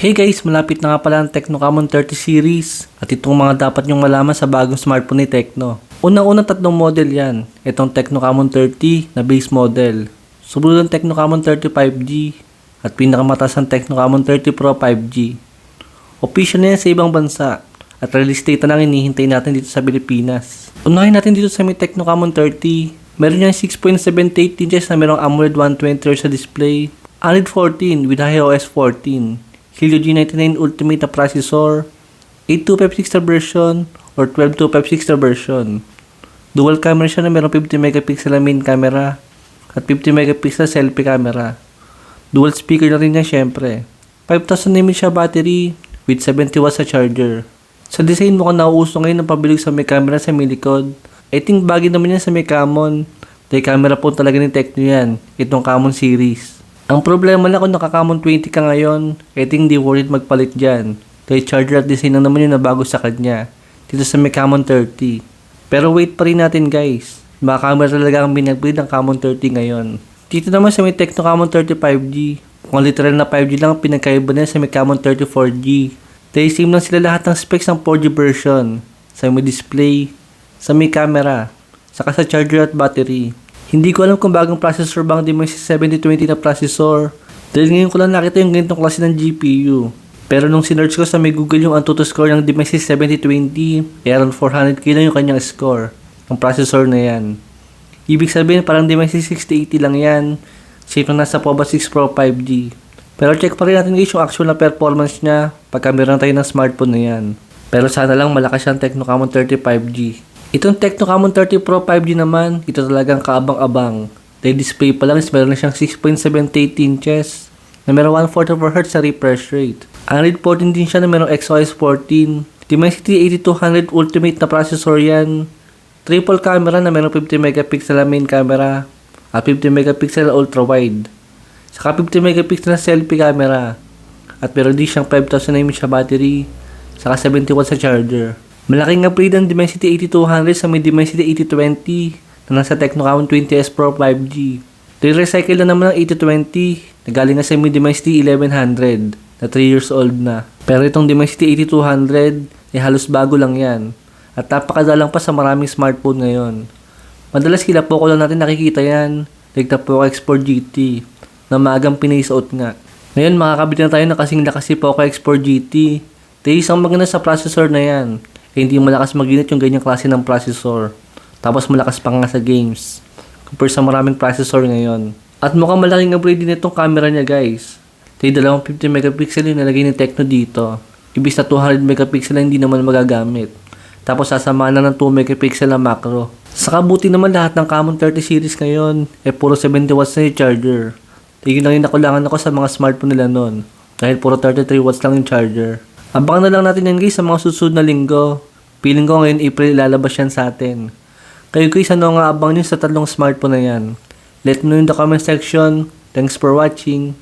Hey guys, malapit na nga pala ang Tecno Camon 30 series at itong mga dapat nyong malaman sa bagong smartphone ni Tecno. Unang-unang tatlong model yan. Itong Tecno Camon 30 na base model. Sumunod ang Tecno Camon 30 5G at pinakamataas ang Tecno Camon 30 Pro 5G. Official na yan sa ibang bansa at release date na lang hinihintay natin dito sa Pilipinas. Unahin natin dito sa may Tecno Camon 30. Meron yan 6.78 inches na merong AMOLED 120 Hz sa display. Android 14 with iOS 14. Helio G99 Ultimate na processor, 8256 na version or 12256 na version. Dual camera siya na merong 50 megapixel na main camera at 50 megapixel selfie camera. Dual speaker na rin niya syempre. 5,000 mAh siya battery with 70 watts sa charger. Sa design mo kung nauuso ngayon ng pabilog sa may camera sa may likod. I think bagay naman yan sa may Camon. Dahil camera po talaga ni Tecno yan. Itong Camon series. Ang problema lang kung nakakamon 20 ka ngayon, I think di worth it magpalit dyan. Dahil charger at design lang naman yung nabago sa kanya. Dito sa may Camon 30. Pero wait pa rin natin guys. Mga camera talaga ang binagpid ng Camon 30 ngayon. Dito naman sa may Tecno Camon 30 5G. Kung literal na 5G lang ang pinagkaiba na sa may Camon 30 4G. Dahil same lang sila lahat ng specs ng 4G version. Sa may display, sa may camera, saka sa charger at battery. Hindi ko alam kung bagong processor bang Dimensity 7020 na processor. Dahil ngayon ko lang nakita yung ganitong klase ng GPU. Pero nung sinearch ko sa may Google yung Antutu score ng Dimensity 7020, eh around 400k lang yung kanyang score. Ang processor na yan. Ibig sabihin parang Dimensity 6080 lang yan. Safe na nasa Poba 6 Pro 5G. Pero check pa rin natin guys yung actual na performance niya pagka meron tayo ng smartphone na yan. Pero sana lang malakas yung Tecno Camon 30 5G. Itong Tecno Camon 30 Pro 5G naman, ito talagang kaabang-abang. Dahil display pa lang is meron na siyang 6.78 inches na meron 144Hz sa refresh rate. Android 14 din siya na meron XOS 14. Dimensity 8200 Ultimate na processor yan. Triple camera na meron 50 megapixel na main camera at 50 megapixel na ultra wide. Saka 50 megapixel na selfie camera. At meron din siyang 5000 mAh battery. Saka 70 watts sa charger. Malaking upgrade ang Dimensity 8200 sa may Dimensity 8020 na nasa Tecno Camon 20S Pro 5G. Re-recycle na naman ang 8020 na galing na sa may Dimensity 1100 na 3 years old na. Pero itong Dimensity 8200 eh halos bago lang yan. At napakadalang pa sa maraming smartphone ngayon. Madalas kila Poco lang natin nakikita yan. Like the Poco X4 GT na maagang pinaisuot nga. Ngayon makakabit na tayo na kasing lakas si Poco X4 GT. Dahil isang maganda sa processor na yan. Eh, hindi malakas maginit yung ganyang klase ng processor. Tapos malakas pa nga sa games. Compare sa maraming processor ngayon. At mukhang malaking upgrade din itong camera niya guys. Dahil dalawang 50 megapixel yung nalagay ni Tecno dito. Ibig sa 200 megapixel na hindi naman magagamit. Tapos sasamahan na ng 2 megapixel na macro. Saka buti naman lahat ng Camon 30 series ngayon, eh puro 70 watts na yung charger. Tigil lang yung nakulangan ako sa mga smartphone nila noon. Dahil puro 33 watts lang yung charger. Abangan na lang natin yan guys sa mga susunod na linggo. Feeling ko ngayon April lalabas yan sa atin. Kayo guys, ano nga abang nyo sa tatlong smartphone na yan? Let me know in the comment section. Thanks for watching.